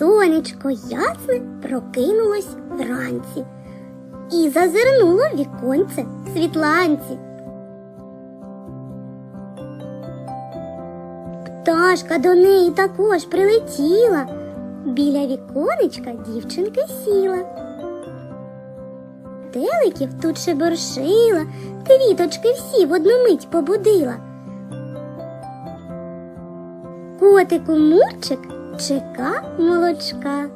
сонечко ясне прокинулось вранці і зазирнуло в віконце світланці. Пташка до неї також прилетіла. Біля віконечка дівчинки сіла. Теликів тут шеборшила, квіточки всі в одну мить побудила. Котику Мурчик чека молочка.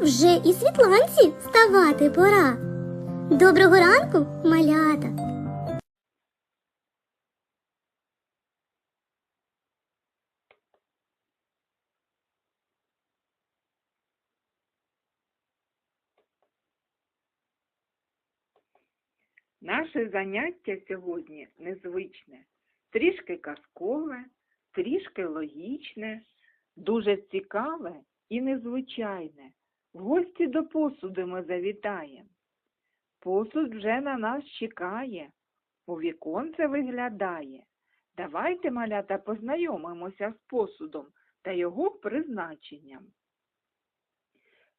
Вже і світланці вставати пора. Доброго ранку, малята! Наше заняття сьогодні незвичне, трішки казкове, трішки логічне, дуже цікаве і незвичайне. В гості до посуду ми завітаємо. Посуд вже на нас чекає, у віконце виглядає. Давайте, малята, познайомимося з посудом та його призначенням.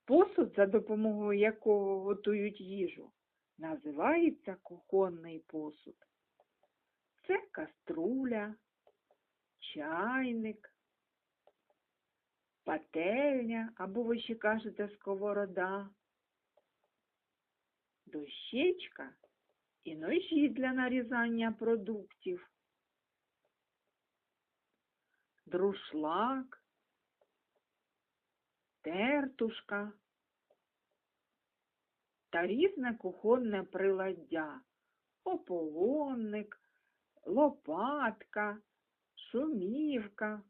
Посуд, за допомогою якого готують їжу, називається кухонний посуд. Це каструля, чайник, пательня, або ви ще кажете сковорода, дощечка і ножі для нарізання продуктів, друшлак, тертушка та різне кухонне приладдя, ополонник, лопатка, шумівка.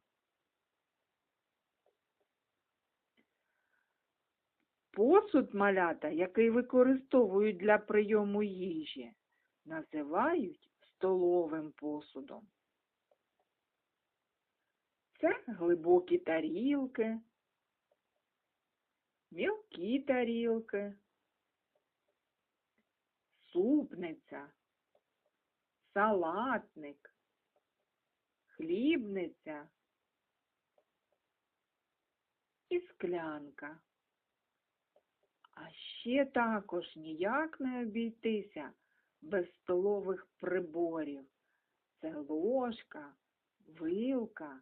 Посуд малята, який використовують для прийому їжі, називають столовим посудом. Це глибокі тарілки, мілкі тарілки, супниця, салатник, хлібниця і склянка. А ще також ніяк не обійтися без столових приборів. Це ложка, вилка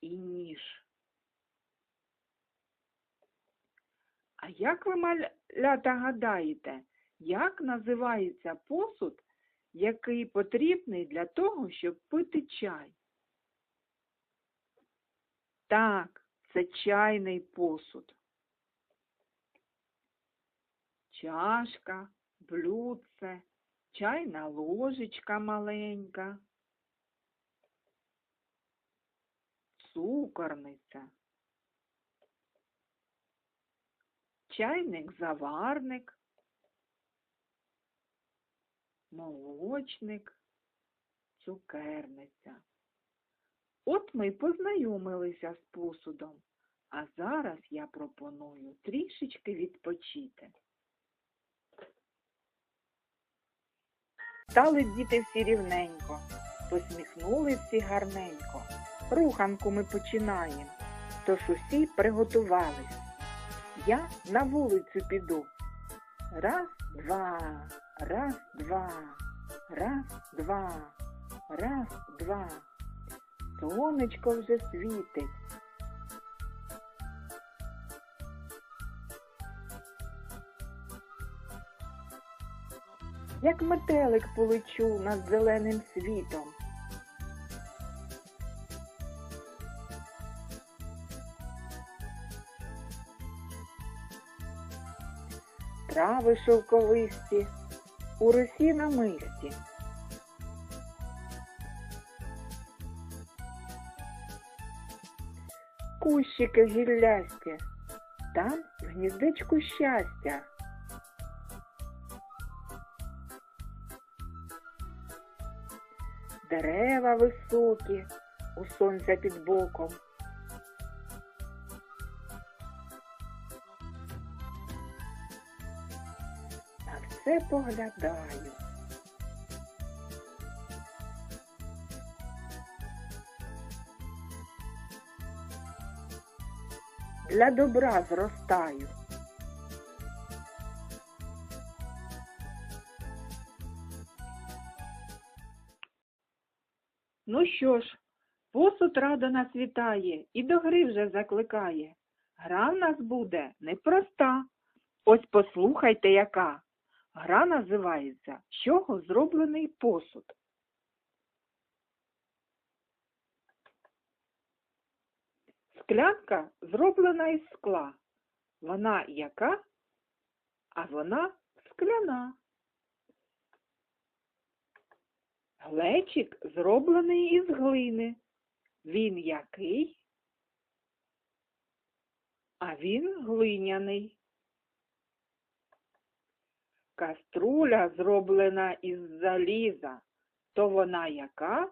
і ніж. А як ви, малята, гадаєте, як називається посуд, який потрібний для того, щоб пити чай? Так, це чайний посуд. Чашка, блюдце, чайна ложечка маленька, цукорниця, чайник-заварник, молочник, цукерниця. От ми познайомилися з посудом, а зараз я пропоную трішечки відпочити. Стали діти всі рівненько, посміхнули всі гарненько. Руханку ми починаємо, тож усі приготувались. Я на вулицю піду. Раз, два, раз, два, раз, два, раз, два. Сонечко вже світить. Як метелик полечу над зеленим світом. Трави шовковисті у росі на мисті. Кущики гіллясті, там в гніздечку щастя. Дерева високі у сонця під боком. Все поглядаю. для добра зростаю. Ну що ж, посуд рада нас вітає і до гри вже закликає. Гра в нас буде непроста. Ось послухайте яка. Гра називається «З чого зроблений посуд. Склянка зроблена із скла. Вона яка? А вона скляна. Глечик зроблений із глини. Він який? А він глиняний. Каструля зроблена із заліза. То вона яка?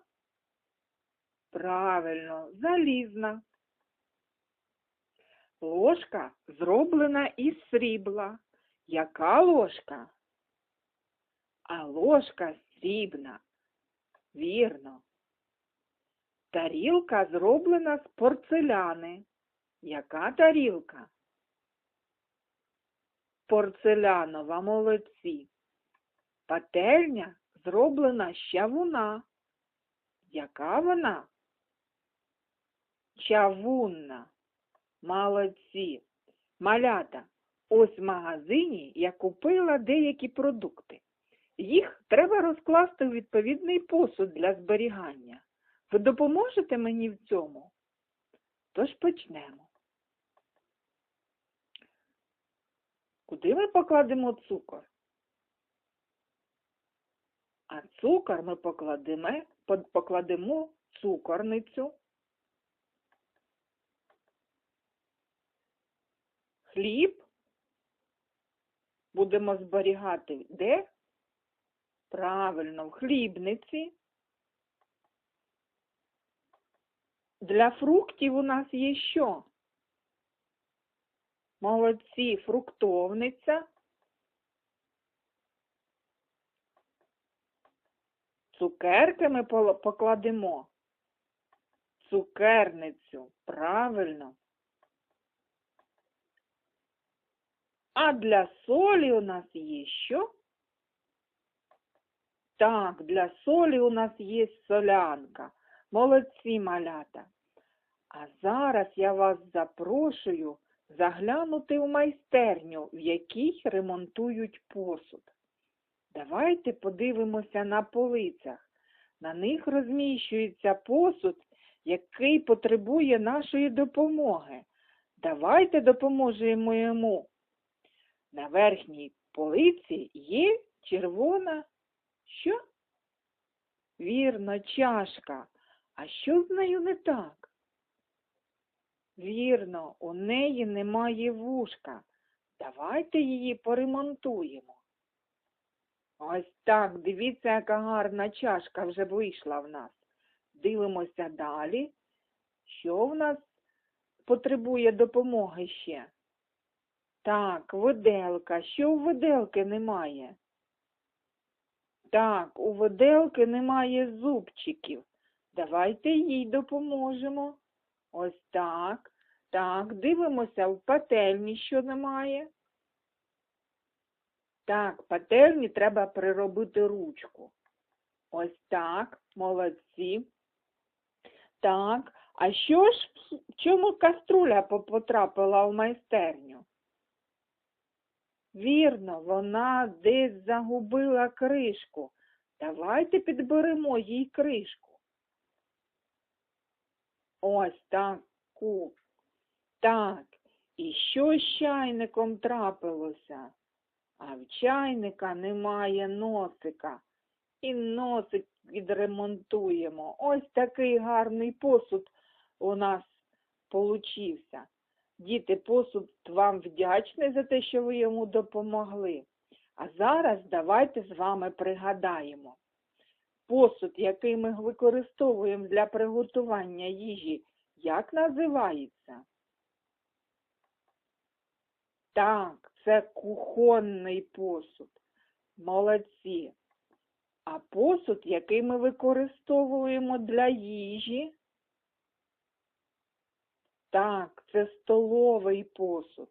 Правильно, залізна. Ложка зроблена із срібла. Яка ложка? А ложка срібна. Вірно. Тарілка зроблена з порцеляни. Яка тарілка? Порцелянова, молодці. Пательня зроблена з чавуна. Яка вона? Чавунна. Молодці. Малята, ось в магазині я купила деякі продукти. Їх треба розкласти у відповідний посуд для зберігання. Ви допоможете мені в цьому? Тож почнемо. Куди ми покладемо цукор? А цукор ми покладемо, покладемо цукорницю. Хліб будемо зберігати де? Правильно, в хлібниці. Для фруктів у нас є що? Молодці, фруктовниця. Цукерки ми покладемо. Цукерницю, правильно. А для солі у нас є що? Так, для солі у нас є солянка. Молодці, малята. А зараз я вас запрошую заглянути в майстерню, в якій ремонтують посуд. Давайте подивимося на полицях. На них розміщується посуд, який потребує нашої допомоги. Давайте допоможемо йому. На верхній полиці є червона що? Вірно, чашка. А що з нею не так? Вірно, у неї немає вушка. Давайте її поремонтуємо. Ось так, дивіться, яка гарна чашка вже вийшла в нас. Дивимося далі. Що в нас потребує допомоги ще? Так, виделка. Що у виделки немає? Так, у виделки немає зубчиків. Давайте їй допоможемо. Ось так. Так, дивимося в пательні, що немає. Так, пательні треба приробити ручку. Ось так, молодці. Так, а що ж, чому каструля потрапила в майстерню? Вірно, вона десь загубила кришку. Давайте підберемо їй кришку. Ось таку. Так, і що з чайником трапилося? А в чайника немає носика. І носик відремонтуємо. Ось такий гарний посуд у нас получився. Діти, посуд вам вдячний за те, що ви йому допомогли. А зараз давайте з вами пригадаємо. Посуд, який ми використовуємо для приготування їжі, як називається? Так, це кухонний посуд. Молодці. А посуд, який ми використовуємо для їжі? Так, це столовий посуд.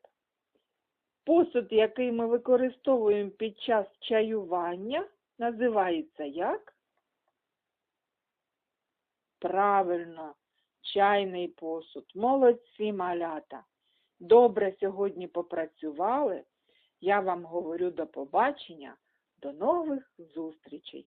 Посуд, який ми використовуємо під час чаювання, називається як? Правильно, чайний посуд. Молодці, малята. Добре сьогодні попрацювали. Я вам говорю до побачення, до нових зустрічей.